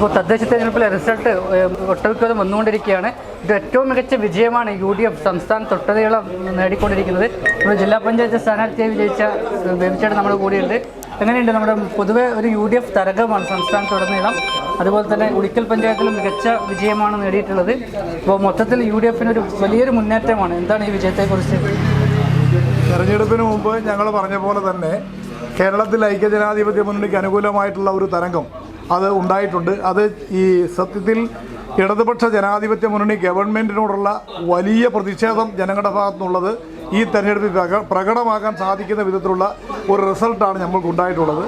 ഇപ്പോൾ തദ്ദേശ തെരഞ്ഞെടുപ്പിലെ റിസൾട്ട് ഒട്ടുമിക്കതും വന്നുകൊണ്ടിരിക്കുകയാണ്. ഇത് ഏറ്റവും മികച്ച വിജയമാണ് യു ഡി എഫ് സംസ്ഥാന തൊട്ടതയോളം നേടിക്കൊണ്ടിരിക്കുന്നത്. ഇപ്പോൾ ജില്ലാ പഞ്ചായത്ത് സ്ഥാനാർത്ഥിയെ വിജയിച്ച ബേബിച്ചേട്ടൻ നമ്മുടെ കൂടെയുണ്ട്. എങ്ങനെയുണ്ട് നമ്മുടെ പൊതുവേ ഒരു യു ഡി എഫ് തരംഗമാണ് സംസ്ഥാനത്തുടനീളം അതുപോലെ തന്നെ ഉളിക്കൽ പഞ്ചായത്തിലും മികച്ച വിജയമാണ് നേടിയിട്ടുള്ളത്. ഇപ്പോൾ മൊത്തത്തിൽ യു ഡി എഫിന് ഒരു വലിയൊരു മുന്നേറ്റമാണ്. എന്താണ് ഈ വിജയത്തെക്കുറിച്ച്? തെരഞ്ഞെടുപ്പിന് മുമ്പ് ഞങ്ങൾ പറഞ്ഞ പോലെ തന്നെ കേരളത്തിൽ ഐക്യജനാധിപത്യ മുന്നണിക്ക് അനുകൂലമായിട്ടുള്ള ഒരു തരംഗം അത് ഉണ്ടായിട്ടുണ്ട്. അത് ഈ സത്യത്തിൽ ഇടതുപക്ഷ ജനാധിപത്യ മുന്നണി ഗവൺമെന്റിനോടുള്ള വലിയ പ്രതിഷേധം ജനങ്ങളുടെ ഭാഗത്തുനിന്നുള്ളത് ഈ തെരഞ്ഞെടുപ്പിൽ പ്രക- പ്രകടമാക്കാൻ സാധിക്കുന്ന വിധത്തിലുള്ള ഒരു റിസൾട്ടാണ് നമ്മൾക്ക് ഉണ്ടായിട്ടുള്ളത്.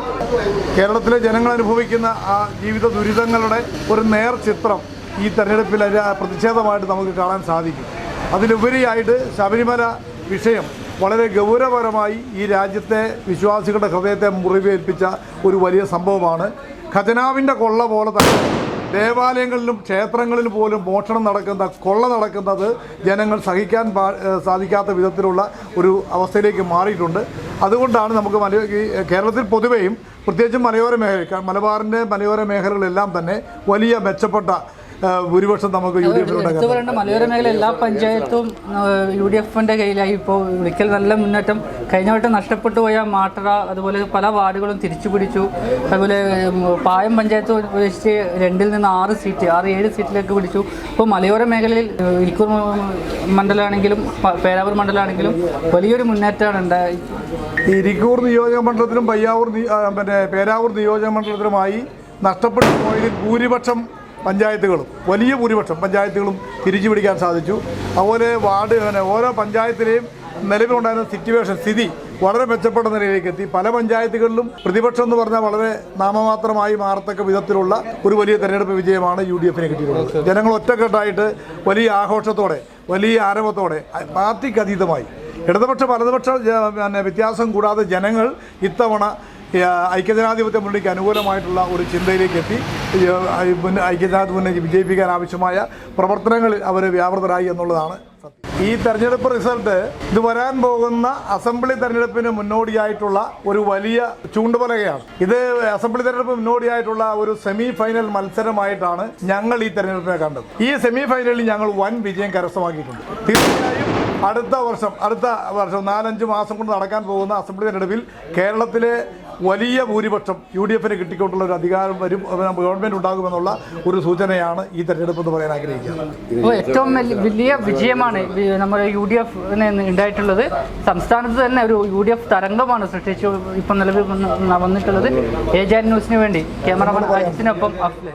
കേരളത്തിലെ ജനങ്ങൾ അനുഭവിക്കുന്ന ആ ജീവിത ദുരിതങ്ങളുടെ ഒരു നേർ ചിത്രം ഈ തെരഞ്ഞെടുപ്പിൽ പ്രതിഷേധമായിട്ട് നമുക്ക് കാണാൻ സാധിക്കും. അതിലുപരിയായിട്ട് ശബരിമല വിഷയം വളരെ ഗൗരവപരമായി ഈ രാജ്യത്തെ വിശ്വാസികളുടെ ഹൃദയത്തെ മുറിവേൽപ്പിച്ച ഒരു വലിയ സംഭവമാണ്. ഖജനാവിന്റെ കൊള്ള പോലെ തന്നെ ദേവാലയങ്ങളിലും ക്ഷേത്രങ്ങളിലും പോലും മോഷണം നടക്കുന്ന കൊള്ള നടക്കുന്നത് ജനങ്ങൾ സഹിക്കാൻ സാധിക്കാത്ത വിധത്തിലുള്ള ഒരു അവസ്ഥയിലേക്ക് മാറിയിട്ടുണ്ട്. അതുകൊണ്ടാണ് നമുക്ക് മല കേരളത്തിൽ പൊതുവെയും പ്രത്യേകിച്ചും മലയോര മേഖല മലബാറിന്റെ മലയോര മേഖലകളെല്ലാം തന്നെ വലിയ മെച്ചപ്പെട്ട ഭൂരിപക്ഷം നമുക്ക് യു ഡി എഫ് പറയേണ്ട മലയോര മേഖല എല്ലാ പഞ്ചായത്തും യു ഡി എഫിന്റെ കയ്യിലായി. ഇപ്പോൾ ഒരിക്കൽ നല്ല മുന്നേറ്റം. കഴിഞ്ഞ വട്ടം നഷ്ടപ്പെട്ടു പോയ മാട്ടറ അതുപോലെ പല വാർഡുകളും തിരിച്ചു പിടിച്ചു. അതുപോലെ പായം പഞ്ചായത്ത് ഉപേക്ഷിച്ച് രണ്ടിൽ നിന്ന് ആറ് സീറ്റ് ആറ് ഏഴ് സീറ്റിലേക്ക് പിടിച്ചു. ഇപ്പോൾ മലയോര മേഖലയിൽ ഇരിക്കൂർ മണ്ഡലമാണെങ്കിലും പേരാവൂർ മണ്ഡലമാണെങ്കിലും വലിയൊരു മുന്നേറ്റമാണ് ഉണ്ടായി. ഇരിക്കൂർ നിയോജക മണ്ഡലത്തിലും പയ്യാവൂർ പിന്നെ പേരാവൂർ നിയോജക മണ്ഡലത്തിലുമായി നഷ്ടപ്പെട്ടു പോയതിൽ ഭൂരിപക്ഷം പഞ്ചായത്തുകളും വലിയ ഭൂരിപക്ഷം പഞ്ചായത്തുകളും തിരിച്ചു പിടിക്കാൻ സാധിച്ചു. അതുപോലെ വാർഡ് ഓരോ പഞ്ചായത്തിലെയും നിലവിലുണ്ടായിരുന്ന സിറ്റുവേഷൻ സ്ഥിതി വളരെ മെച്ചപ്പെട്ട നിലയിലേക്ക് എത്തി. പല പഞ്ചായത്തുകളിലും പ്രതിപക്ഷം എന്ന് പറഞ്ഞാൽ വളരെ നാമമാത്രമായി മാറത്തക്ക വിധത്തിലുള്ള ഒരു വലിയ തെരഞ്ഞെടുപ്പ് വിജയമാണ് യു ഡി എഫിന് കിട്ടിയിട്ടുള്ളത്. ജനങ്ങൾ ഒറ്റക്കെട്ടായിട്ട് വലിയ ആഘോഷത്തോടെ വലിയ ആരവത്തോടെ പാർട്ടിക്കതീതമായി ഇടതുപക്ഷ വലതുപക്ഷ വ്യത്യാസം കൂടാതെ ജനങ്ങൾ ഇത്തവണ ഐക്യജനാധിപത്യ മുന്നണിക്ക് അനുകൂലമായിട്ടുള്ള ഒരു ചിന്തയിലേക്ക് എത്തി. ഐക്യജനാധിപത്യ മുന്നണിക്ക് വിജയിപ്പിക്കാൻ ആവശ്യമായ പ്രവർത്തനങ്ങളിൽ അവർ വ്യാപൃതരായി എന്നുള്ളതാണ് ഈ തെരഞ്ഞെടുപ്പ് റിസൾട്ട് ഇത് വരാൻ പോകുന്ന അസംബ്ലി തെരഞ്ഞെടുപ്പിന് മുന്നോടിയായിട്ടുള്ള ഒരു വലിയ ചൂണ്ടുപലകയാണ്. ഇത് അസംബ്ലി തെരഞ്ഞെടുപ്പ് മുന്നോടിയായിട്ടുള്ള ഒരു സെമി ഫൈനൽ മത്സരമായിട്ടാണ് ഞങ്ങൾ ഈ തെരഞ്ഞെടുപ്പിനെ കണ്ടത്. ഈ സെമി ഫൈനലിൽ ഞങ്ങൾ വൻ വിജയം കരസ്ഥമാക്കിയിട്ടുണ്ട്. തീർച്ചയായും അടുത്ത വർഷം അടുത്ത വർഷം നാലഞ്ച് മാസം കൊണ്ട് നടക്കാൻ പോകുന്ന അസംബ്ലി തെരഞ്ഞെടുപ്പിൽ കേരളത്തിലെ വലിയ ഭൂരിപക്ഷം യു ഡി എഫിന് കിട്ടിക്കൊണ്ടുള്ള ഒരു അധികാരം വരും ഗവൺമെന്റ് ഉണ്ടാകുമെന്നുള്ള ഒരു സൂചനയാണ് ഈ തെരഞ്ഞെടുപ്പ് എന്ന് പറയാൻ ആഗ്രഹിക്കുന്നത് ഏറ്റവും വലിയ- വിജയമാണ് നമ്മുടെ യു ഡി എഫ് ഉണ്ടായിട്ടുള്ളത്. സംസ്ഥാനത്ത് തന്നെ ഒരു യു ഡി എഫ് തരംഗമാണ് സൃഷ്ടിച്ചു ഇപ്പം നിലവിൽ വന്ന് വന്നിട്ടുള്ളത്. ഏജാൻ ന്യൂസിന് വേണ്ടി ക്യാമറമാൻ അജിത്തിനൊപ്പം അഫ്ലെ.